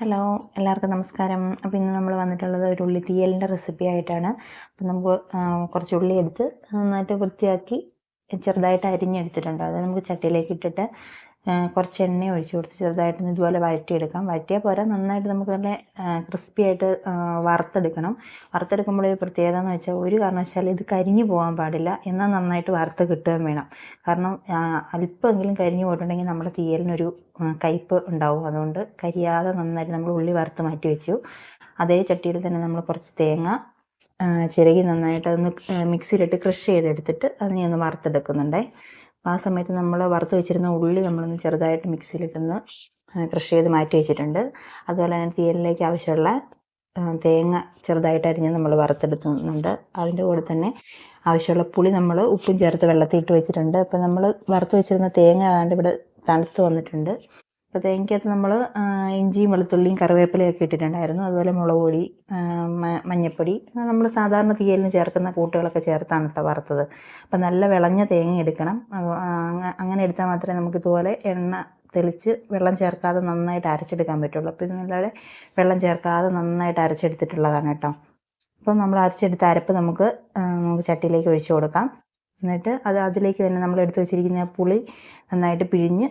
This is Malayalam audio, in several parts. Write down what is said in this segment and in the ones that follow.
ഹലോ എല്ലാവർക്കും നമസ്കാരം. അപ്പോൾ ഇന്ന് നമ്മൾ വന്നിട്ടുള്ളത് ഒരു ഉള്ളി തീയലിന്റെ റെസിപ്പി ആയിട്ടാണ്. അപ്പോൾ നമുക്ക് കുറച്ച് ഉള്ളി എടുത്ത് നന്നായിട്ട് വൃത്തിയാക്കി ചെറുതായിട്ട് അരിഞ്ഞെടുത്തിട്ടുണ്ട്. അത് നമുക്ക് ചട്ടിയിലേക്ക് ഇട്ടിട്ട് കുറച്ച് എണ്ണ ഒഴിച്ച് കൊടുത്ത് ചെറുതായിട്ടൊന്ന് ഇതുപോലെ വഴറ്റിയെടുക്കാം. വഴറ്റിയാൽ പോരാ നന്നായിട്ട് നമുക്ക് നല്ല ക്രിസ്പി ആയിട്ട് വറുത്തെടുക്കണം. വറുത്തെടുക്കുമ്പോൾ ഒരു പ്രത്യേകത എന്ന് വെച്ചാൽ ഒരു കാരണവശാലും ഇത് കരിഞ്ഞു പോകാൻ പാടില്ല. എന്നാൽ നന്നായിട്ട് വറുത്ത് കിട്ടുകയും വേണം. കാരണം അല്പമെങ്കിലും കരിഞ്ഞു പോയിട്ടുണ്ടെങ്കിൽ നമ്മുടെ തീയലിനൊരു കയ്പ്പ് ഉണ്ടാവും. അതുകൊണ്ട് കരിയാതെ നന്നായിട്ട് നമ്മൾ ഉള്ളി വറുത്ത് മാറ്റി വെച്ചു. അതേ ചട്ടിയിൽ തന്നെ നമ്മൾ കുറച്ച് തേങ്ങ ചിരകി നന്നായിട്ട് അതൊന്ന് മിക്സിയിലിട്ട് ക്രഷ് ചെയ്തെടുത്തിട്ട് അതിനെ ഒന്ന് വറുത്തെടുക്കുന്നുണ്ടേ. ആ സമയത്ത് നമ്മൾ വറുത്ത് വെച്ചിരുന്ന ഉള്ളി നമ്മളൊന്ന് ചെറുതായിട്ട് മിക്സിയിലിട്ടൊന്ന് ക്രഷ് ചെയ്ത് മാറ്റി വെച്ചിട്ടുണ്ട്. അതുപോലെ തന്നെ തീയലിലേക്ക് ആവശ്യമുള്ള തേങ്ങ ചെറുതായിട്ട് അരിഞ്ഞ് നമ്മൾ വറുത്തെടുക്കുന്നുണ്ട്. അതിന്റെ കൂടെ തന്നെ ആവശ്യമുള്ള പുളി നമ്മൾ ഉപ്പും ചേർത്ത് വെള്ളത്തിൽ ഇട്ട് വെച്ചിട്ടുണ്ട്. അപ്പോൾ നമ്മൾ വറുത്ത് വെച്ചിരുന്ന തേങ്ങ ആണ്ട് ഇവിടെ തണുത്ത് വന്നിട്ടുണ്ട്. അപ്പോൾ തേങ്ങയ്ക്കകത്ത് നമ്മൾ ഇഞ്ചിയും വെളുത്തുള്ളിയും കറിവേപ്പിലയൊക്കെ ഇട്ടിട്ടുണ്ടായിരുന്നു. അതുപോലെ മുളക് പൊടി മഞ്ഞൾപ്പൊടി നമ്മൾ സാധാരണ തീയലിന് ചേർക്കുന്ന കൂട്ടുകളൊക്കെ ചേർത്താണ് കേട്ടോ വറുത്തത്. അപ്പോൾ നല്ല വിളഞ്ഞ തേങ്ങ എടുക്കണം. അങ്ങനെ എടുത്താൽ മാത്രമേ നമുക്ക് ഇതുപോലെ എണ്ണ തെളിച്ച് വെള്ളം ചേർക്കാതെ നന്നായിട്ട് അരച്ചെടുക്കാൻ പറ്റുള്ളൂ. അപ്പോൾ ഇത് വെള്ളം ചേർക്കാതെ നന്നായിട്ട് അരച്ചെടുത്തിട്ടുള്ളതാണ് കേട്ടോ. അപ്പം നമ്മൾ അരച്ചെടുത്ത അരപ്പ് നമുക്ക് നമുക്ക് ചട്ടിയിലേക്ക് ഒഴിച്ചു കൊടുക്കാം. എന്നിട്ട് അത് അതിലേക്ക് തന്നെ നമ്മൾ എടുത്തു വെച്ചിരിക്കുന്ന പുളി നന്നായിട്ട് പിഴിഞ്ഞ്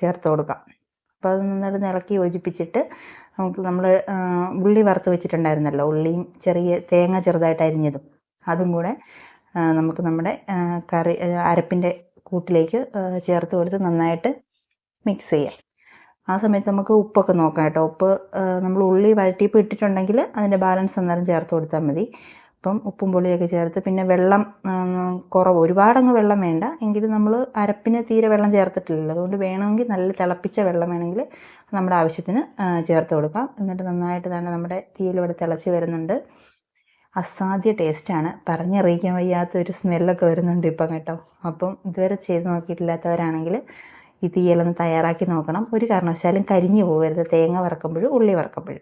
ചേർത്ത് കൊടുക്കാം. അപ്പോൾ അത് നന്നായിട്ട് ഇളക്കി യോജിപ്പിച്ചിട്ട് നമുക്ക് നമ്മൾ ഉള്ളി വറുത്ത് വെച്ചിട്ടുണ്ടായിരുന്നല്ലോ. ഉള്ളിയും ചെറിയ തേങ്ങ ചെറുതായിട്ട് അരിഞ്ഞതും. അതും കൂടെ നമുക്ക് നമ്മുടെ കറി അരപ്പിന്റെ കൂട്ടിലേക്ക് ചേർത്ത് കൊടുത്ത് നന്നായിട്ട് മിക്സ് ചെയ്യാം. ആ സമയത്ത് നമുക്ക് ഉപ്പൊക്കെ നോക്കാം കേട്ടോ. ഉപ്പ് നമ്മൾ ഉള്ളി വഴറ്റിയപ്പോൾ ഇട്ടിട്ടുണ്ടെങ്കിൽ അതിന്റെ ബാലൻസ് അന്നേരം ചേർത്ത് കൊടുത്താൽ മതി. അപ്പം ഉപ്പും പുളിയൊക്കെ ചേർത്ത് പിന്നെ വെള്ളം കുറവ്. ഒരുപാടങ്ങ് വെള്ളം വേണ്ട. എങ്കിലും നമ്മൾ അരപ്പിന് തീരെ വെള്ളം ചേർത്തിട്ടില്ലല്ലോ. അതുകൊണ്ട് വേണമെങ്കിൽ നല്ല തിളപ്പിച്ച വെള്ളം വേണമെങ്കിൽ നമ്മുടെ ആവശ്യത്തിന് ചേർത്ത് കൊടുക്കാം. എന്നിട്ട് നന്നായിട്ട് തന്നെ നമ്മുടെ തീയിലൂടെ തിളച്ച് വരുന്നുണ്ട്. അസാധ്യ ടേസ്റ്റാണ് പറഞ്ഞറിയിക്കാൻ വയ്യാത്ത ഒരു സ്മെല്ലൊക്കെ വരുന്നുണ്ട് ഇപ്പം കേട്ടോ. അപ്പം ഇതുവരെ ചെയ്ത് നോക്കിയിട്ടില്ലാത്തവരാണെങ്കിൽ ഈ തീയലൊന്ന് തയ്യാറാക്കി നോക്കണം. ഒരു കാരണവശാലും കരിഞ്ഞു പോകരുത്. തേങ്ങ വറക്കുമ്പോഴും ഉള്ളി വറക്കുമ്പോഴും.